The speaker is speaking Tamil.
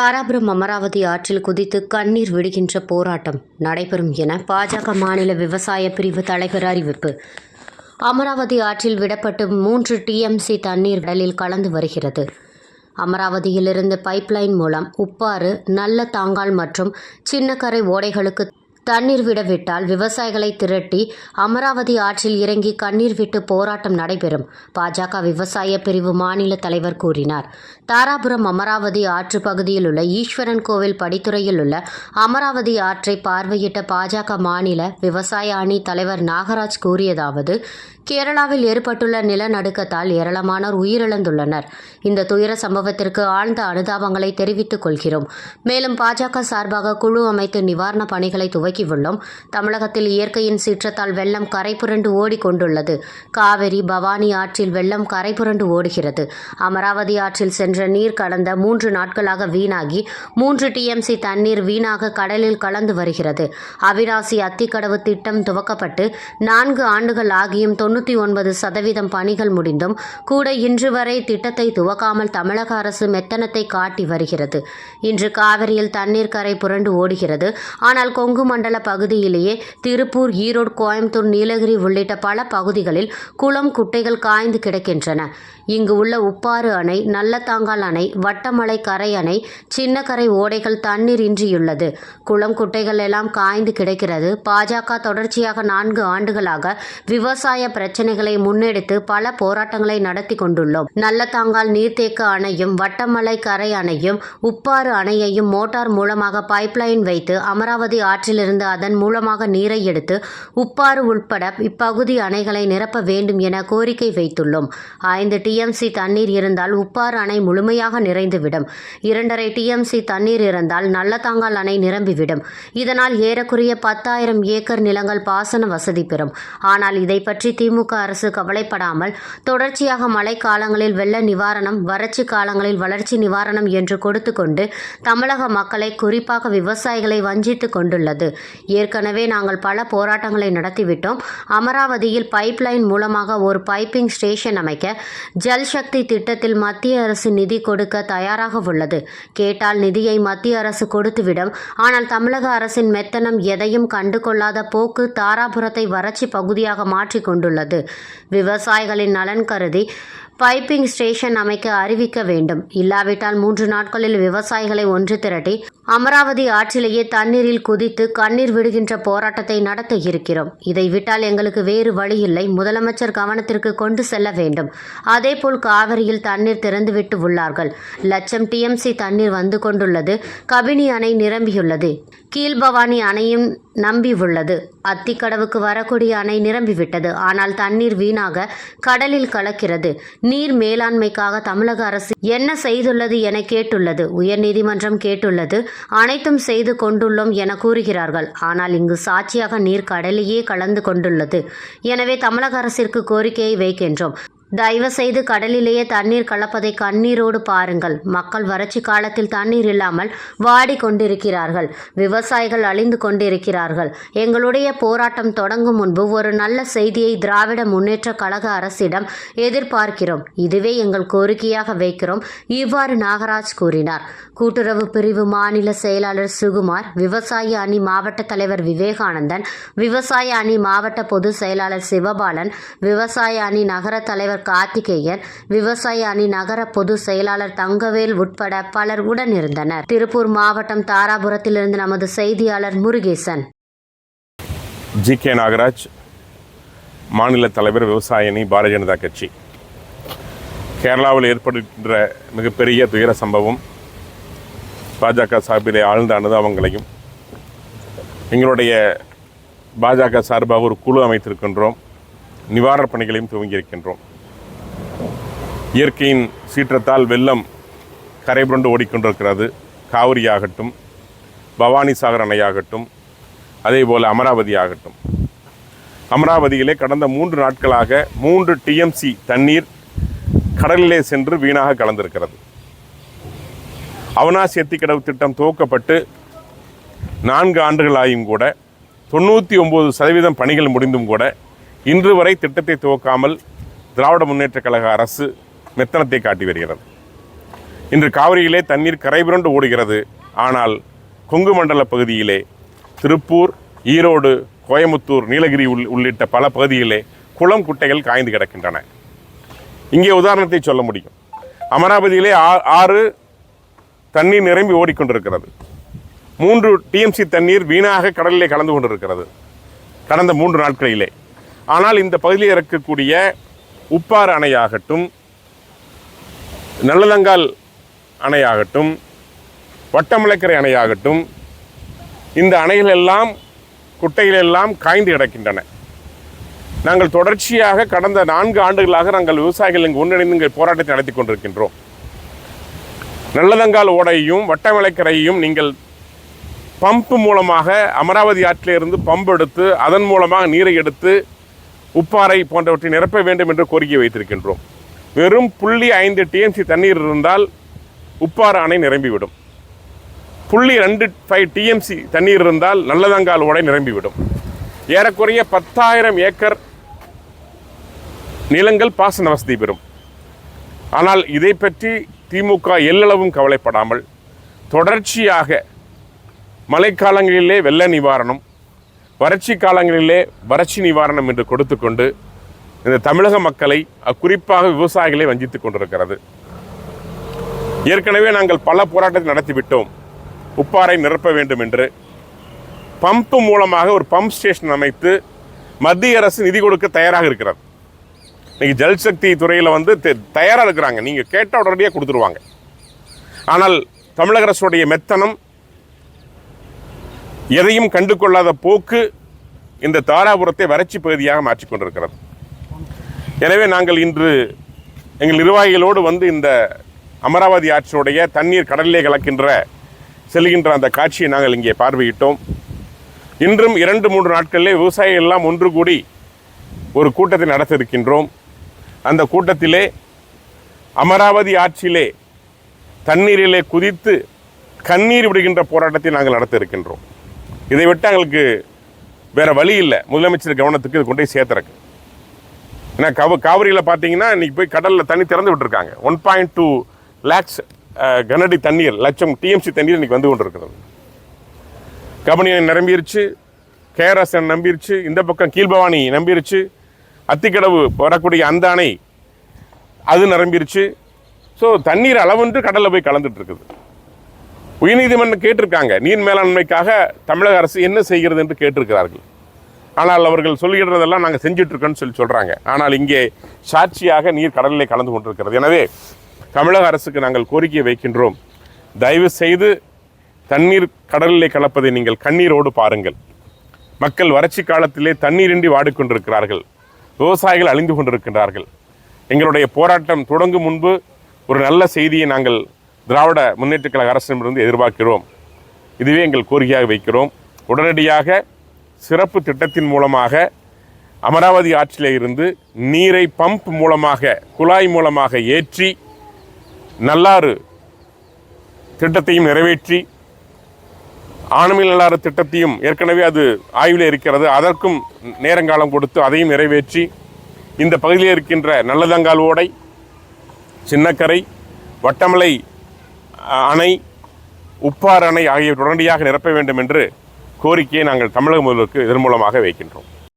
தாராபுரம் அமராவதி ஆற்றில் குதித்து கண்ணீர் விடுகின்ற போராட்டம் நடைபெறும் என பாஜக மாநில விவசாய பிரிவு தலைவர் அறிவிப்பு. அமராவதி ஆற்றில் விடப்பட்டு மூன்று டிஎம்சி தண்ணீர் கடலில் கலந்து வருகிறது. அமராவதியிலிருந்து பைப்லைன் மூலம் உப்பாறு நல்ல தாங்கால் மற்றும் சின்னக்கரை ஓடைகளுக்கு தண்ணீர் விட விட்டால் விவசாயிகளை திரட்டி அமராவதி ஆற்றில் இறங்கி கண்ணீர் விட்டு போராட்டம் நடைபெறும். பாஜக விவசாய பிரிவு மாநில தலைவர் கூறினார். தாராபுரம் அமராவதி ஆற்று பகுதியில் உள்ள ஈஸ்வரன் கோவில் படித்துறையில் உள்ள அமராவதி ஆற்றை பார்வையிட்ட பாஜக மாநில விவசாய அணி தலைவர் நாகராஜ் கூறியதாவது கேரளாவில் ஏற்பட்டுள்ள நிலநடுக்கத்தால் ஏராளமானோர் உயிரிழந்துள்ளனர். இந்த துயர சம்பவத்திற்கு ஆழ்ந்த அனுதாபங்களை தெரிவித்துக் கொள்கிறோம். மேலும் பாஜக சார்பாக குழு அமைத்து நிவாரணப் பணிகளை துவக்கியுள்ளோம் தமிழகத்தில் இயற்கையின் சீற்றத்தால் வெள்ளம் கரைபுரண்டு ஓடிக்கொண்டுள்ளது. காவிரி பவானி ஆற்றில் வெள்ளம் கரைபுரண்டு ஓடுகிறது. அமராவதி ஆற்றில் சென்ற நீர் கடந்த மூன்று நாட்களாக வீணாகி மூன்று டிஎம்சி தண்ணீர் வீணாக கடலில் கலந்து வருகிறது. அவிநாசி அத்திக்கடவு திட்டம் துவக்கப்பட்டு நான்கு ஆண்டுகள் ஆகியும் தொண்ணூற்றி ஒன்பது சதவீதம் பணிகள் முடிந்தும் கூட இன்று வரை திட்டத்தை துவக்காமல் தமிழக அரசு மெத்தனத்தை காட்டி வருகிறது. இன்று காவிரியில் தண்ணீர் கரை புரண்டு ஓடுகிறது. ஆனால் கொங்கு மண்டல பகுதியிலேயே திருப்பூர் ஈரோடு கோயம்புத்தூர் நீலகிரி உள்ளிட்ட பல பகுதிகளில் குளம் குட்டைகள் காய்ந்து கிடக்கின்றன. இங்கு உள்ள உப்பாறு அணை நல்லத்தாங்கால் அணை வட்டமலை கரை அணை சின்னக்கரை ஓடைகள் தண்ணீர் இன்றியுள்ளது. குளம் குட்டைகள் எல்லாம் காய்ந்து கிடக்கிறது. பாஜக தொடர்ச்சியாக நான்கு ஆண்டுகளாக விவசாய பிரச்சனைகளை முன்னெடுத்து பல போராட்டங்களை நடத்தி கொண்டுள்ளோம். நல்லத்தாங்கால் நீர்த்தேக்க அணையும் வட்டமலை கரை அணையும் உப்பாறு அணையையும் மோட்டார் மூலமாக பைப்லைன் வைத்து அமராவதி ஆற்றிலிருந்து அதன் மூலமாக நீரை எடுத்து உப்பாறு உட்பட இப்பகுதி அணைகளை நிரப்ப வேண்டும் என கோரிக்கை வைத்துள்ளோம். ஐந்து டிஎம்சி தண்ணீர் இருந்தால் உப்பாறு அணை முழுமையாக நிறைந்துவிடும். இரண்டரை டிஎம்சி தண்ணீர் இருந்தால் நல்லதாங்கால் அணை நிரம்பிவிடும். இதனால் ஏறக்குறைய பத்தாயிரம் ஏக்கர் நிலங்கள் பாசன வசதி பெறும். ஆனால் இதை பற்றி திமுக அரசு கவலைப்படாமல் தொடர்ச்சியாக மழை காலங்களில் வெள்ள நிவாரணம் வறட்சி காலங்களில் வளர்ச்சி நிவாரணம் என்று கொடுத்து கொண்டு தமிழக மக்களை குறிப்பாக விவசாயிகளை வஞ்சித்து கொண்டுள்ளது. ஏற்கனவே நாங்கள் பல போராட்டங்களை நடத்திவிட்டோம். அமராவதியில் பைப்லைன் மூலமாக ஒரு பைப்பிங் ஸ்டேஷன் அமைக்க ஜல் சக்தி திட்டத்தில் மத்திய அரசு நிதி கொடுக்க தயாராக உள்ளது. கேட்டால் நிதியை மத்திய அரசு கொடுத்துவிடும். ஆனால் தமிழக அரசின் மெத்தனம் எதையும் கண்டுகொள்ளாத போக்கு தாராபுரத்தை வறட்சி பகுதியாக மாற்றிக் கொண்டுள்ளது விவசாயிகளின் நலன் கருதி பைப்பிங் ஸ்டேஷன் அமைக்க அறிவிக்க வேண்டும். இல்லாவிட்டால் மூன்று நாட்களில் விவசாயிகளை ஒன்று திரட்டி அமராவதி ஆற்றிலேயே தண்ணீரில் குதித்து கண்ணீர் விடுகின்ற போராட்டத்தை நடத்த இருக்கிறோம். இதை விட்டால் எங்களுக்கு வேறு வழியில்லை. முதலமைச்சர் கவனத்திற்கு கொண்டு செல்ல வேண்டும். அதேபோல் காவிரியில் தண்ணீர் திறந்துவிட்டு உள்ளார்கள். லட்சம் டிஎம்சி தண்ணீர் வந்து கொண்டுள்ளது. கபினி அணை நிரம்பியுள்ளது. கீழ்பவானி அணையும் நம்பி உள்ளது அத்திக்கடவுக்கு வரக்கூடிய அணை நிரம்பிவிட்டது. ஆனால் தண்ணீர் வீணாக கடலில் கலக்கிறது. நீர் மேலாண்மைக்காக தமிழக அரசு என்ன செய்துள்ளது என கேட்டுள்ளது. உயர்நீதிமன்றம் கேட்டுள்ளது. அனைத்தும் செய்து கொண்டுள்ளோம் என கூறுகிறார்கள். ஆனால் இங்கு சாட்சியாக நீர் கடலையே கலந்து கொண்டுள்ளது. எனவே தமிழக அரசிற்கு கோரிக்கையை வைக்கின்றோம். தயவு செய்து கடலிலேயே தண்ணீர் கலப்பதை கண்ணீரோடு பாருங்கள். மக்கள் வறட்சி காலத்தில் தண்ணீர் இல்லாமல் வாடி கொண்டிருக்கிறார்கள். விவசாயிகள் அழிந்து கொண்டிருக்கிறார்கள். எங்களுடைய போராட்டம் தொடங்கும் முன்பு ஒரு நல்ல செய்தியை திராவிட முன்னேற்ற கழக அரசிடம் எதிர்பார்க்கிறோம். இதுவே எங்கள் கோரிக்கையாக வைக்கிறோம். இவ்வாறு நாகராஜ் கூறினார். கூட்டுறவு பிரிவு மாநில செயலாளர் சுகுமார் விவசாய அணி மாவட்ட தலைவர் விவேகானந்தன் விவசாய அணி மாவட்ட பொதுச் செயலாளர் சிவபாலன் விவசாய அணி நகர தலைவர் கார்த்திகேயன் விவசாய அணி நகர பொதுச் செயலாளர் தங்கவேல் உட்பட பலர் உடனிருந்தனர் திருப்பூர் மாவட்டம் தாராபுரத்திலிருந்து நமது செய்தியாளர் முருகேசன். ஜி. கே. நாகராஜ் மாநில தலைவர் விவசாய அணி பாரதிய ஜனதா கட்சி. கேரளாவில் ஏற்படுகின்ற மிகப்பெரிய துயர சம்பவம் பாஜக சார்பிலே ஆழ்ந்த அனுதாபங்களையும் எங்களுடைய பாஜக சார்பாக ஒரு குழு அமைத்திருக்கின்றோம். நிவாரணப் பணிகளையும் துவங்கியிருக்கின்றோம். இயற்கையின் சீற்றத்தால் வெள்ளம் கரைபுரண்டு ஓடிக்கொண்டிருக்கிறது. காவிரி ஆகட்டும் பவானி சாகர் அணையாகட்டும் அதே போல் அமராவதி ஆகட்டும். அமராவதியிலே கடந்த மூன்று நாட்களாக மூன்று டிஎம்சி தண்ணீர் கடலிலே சென்று வீணாக கலந்திருக்கிறது. அவனாசி எத்திக்கடவு திட்டம் துவக்கப்பட்டு நான்கு ஆண்டுகளாயும் கூட தொண்ணூற்றி ஒம்பது சதவீதம் பணிகள் முடிந்தும் கூட இன்று வரை திட்டத்தை துவக்காமல் திராவிட முன்னேற்றக் கழக அரசு மெத்தனத்தை காட்டி வருகிறது. இன்று காவிரியிலே தண்ணீர் கரைபுரண்டு ஓடுகிறது. ஆனால் கொங்கு மண்டல பகுதியிலே திருப்பூர் ஈரோடு கோயமுத்தூர் நீலகிரி உள் உள்ளிட்ட பல பகுதியிலே குளம் குட்டைகள் காய்ந்து கிடக்கின்றன. இங்கே உதாரணத்தை சொல்ல முடியும். அமராவதியிலே ஆ- ஆறு தண்ணீர் நிரம்பி ஓடிக்கொண்டிருக்கிறது. மூன்று டிஎம்சி தண்ணீர் வீணாக கடலிலே கலந்து கொண்டிருக்கிறது கடந்த மூன்று நாட்களிலே. ஆனால் இந்த பகுதியில் இருக்கக்கூடிய உப்பாறு அணையாகட்டும் நல்லதங்கால் அணையாகட்டும் வட்டமலைக்கரை அணையாகட்டும் இந்த அணைகள் எல்லாம் குட்டைகள் எல்லாம் காய்ந்து கிடக்கின்றன. நாங்கள் தொடர்ச்சியாக கடந்த நான்கு ஆண்டுகளாக நாங்கள் விவசாயிகள் இங்கு ஒன்றிணைந்து இங்கே போராட்டத்தை நடத்தி கொண்டிருக்கின்றோம். நல்லதங்கால் ஓடையையும் வட்டமலைக்கரையையும் நீங்கள் பம்ப் மூலமாக அமராவதி ஆற்றிலிருந்து பம்ப் எடுத்து அதன் மூலமாக நீரை எடுத்து உப்பாறை போன்றவற்றை நிரப்ப வேண்டும் என்று கோரிக்கை வைத்திருக்கின்றோம். வெறும் புள்ளி ஐந்து டிஎம்சி தண்ணீர் இருந்தால் உப்பாறு அணை நிரம்பிவிடும். புள்ளி ரெண்டு ஃபைவ் டிஎம்சி தண்ணீர் இருந்தால் நல்லதங்கால் ஓடை நிரம்பிவிடும். ஏறக்குறைய பத்தாயிரம் ஏக்கர் நிலங்கள் பாசன வசதி பெறும். ஆனால் இதை பற்றி திமுக எல்லளவும் கவலைப்படாமல் தொடர்ச்சியாக மழைக்காலங்களிலே வெள்ள நிவாரணம் வறட்சி காலங்களிலே வறட்சி நிவாரணம் என்று கொடுத்துக்கொண்டு இந்த தமிழக மக்களை குறிப்பாக விவசாயிகளை வஞ்சித்துக் கொண்டிருக்கிறது. ஏற்கனவே நாங்கள் பல போராட்டத்தை நடத்திவிட்டோம் உப்பாறை நிரப்ப வேண்டும் என்று. பம்ப் மூலமாக ஒரு பம்ப் ஸ்டேஷன் அமைத்து மத்திய அரசு நிதி கொடுக்க தயாராக இருக்கிறது இன்னைக்கு ஜல்சக்தி துறையில் வந்து தயாராக இருக்கிறாங்க. நீங்கள் கேட்ட உடனடியாக கொடுத்துருவாங்க. ஆனால் தமிழக அரசுடைய மெத்தனம் எதையும் கண்டு கொள்ளாத போக்கு இந்த தாராபுரத்தை வறட்சி பகுதியாக மாற்றிக்கொண்டிருக்கிறது எனவே நாங்கள் இன்று எங்கள் நிர்வாகிகளோடு வந்து இந்த அமராவதி ஆற்றினுடைய தண்ணீர் கடலிலே கலக்கின்ற செல்கின்ற அந்த காட்சியை நாங்கள் இங்கே பார்வையிட்டோம். இன்றும் இரண்டு மூன்று நாட்களிலே விவசாயிகள் எல்லாம் ஒன்று கூடி ஒரு கூட்டத்தை நடத்த இருக்கின்றோம் அந்த கூட்டத்திலே அமராவதி ஆற்றிலே தண்ணீரிலே குதித்து கண்ணீர் விடுகின்ற போராட்டத்தை நாங்கள் நடத்த இருக்கின்றோம் இதை விட்டு எங்களுக்கு வேறு வழி இல்லை. முதலமைச்சர் கவனத்துக்கு இது கொண்டு போய் சேர்த்துறக்கு. ஏன்னா கவ காவிரியில் பார்த்தீங்கன்னா இன்னைக்கு போய் கடலில் தண்ணி திறந்து விட்டுருக்காங்க. ஒன் பாயிண்ட் டூ லேக்ஸ் கனடி தண்ணீர் லட்சம் டிஎம்சி தண்ணீர் இன்றைக்கி வந்து கொண்டிருக்கிறது கபனியை நிரம்பிருச்சு கேஆர்எஸ் நம்பிருச்சு இந்த பக்கம் கீழ்பவானி நம்பிருச்சு அத்திக்கடவு வரக்கூடிய அந்த அணை அது நிரம்பிருச்சு. ஸோ தண்ணீர் அளவென்று கடலில் போய் கலந்துட்டு இருக்குது உயர்நீதிமன்றம் கேட்டிருக்காங்க நீர் மேலாண்மைக்காக தமிழக அரசு என்ன செய்கிறது என்று கேட்டிருக்கிறார்கள். ஆனால் அவர்கள் சொல்கிறதெல்லாம் நாங்கள் செஞ்சிட்ருக்கோன்னு சொல்லி சொல்கிறாங்க ஆனால் இங்கே சாட்சியாக நீர் கடலிலே கலந்து கொண்டிருக்கிறது. எனவே தமிழக அரசுக்கு நாங்கள் கோரிக்கை வைக்கின்றோம். தயவு செய்து தண்ணீர் கடலிலே கலப்பதை நீங்கள் கண்ணீரோடு பாருங்கள். மக்கள் வறட்சி காலத்திலே தண்ணீரின்றி வாடிக்கொண்டிருக்கிறார்கள். விவசாயிகள் அழிந்து கொண்டிருக்கின்றார்கள். எங்களுடைய போராட்டம் தொடங்கும் முன்பு ஒரு நல்ல செய்தியை நாங்கள் திராவிட முன்னேற்றக் கழக அரசிடமிருந்து எதிர்பார்க்கிறோம். இதுவே எங்கள் கோரிக்கையாக வைக்கிறோம். உடனடியாக சிறப்பு திட்டத்தின் மூலமாக அமராவதி ஆற்றிலே இருந்து நீரை பம்ப் மூலமாக குழாய் மூலமாக ஏற்றி நல்லாறு திட்டத்தையும் நிறைவேற்றி ஆனமில் நல்லாறு திட்டத்தையும் ஏற்கனவே அது ஆய்வில் இருக்கிறது. அதற்கும் நேரங்காலம் கொடுத்து அதையும் நிறைவேற்றி இந்த பகுதியில் இருக்கின்ற நல்லதங்கால் ஓடை சின்னக்கரை வட்டமலை அணை உப்பார் அணை ஆகியவற்றை உடனடியாக நிரப்ப வேண்டும் என்று கோரிக்கையை நாங்கள் தமிழக முதல்வருக்கு இதன் மூலமாக வைக்கின்றோம்.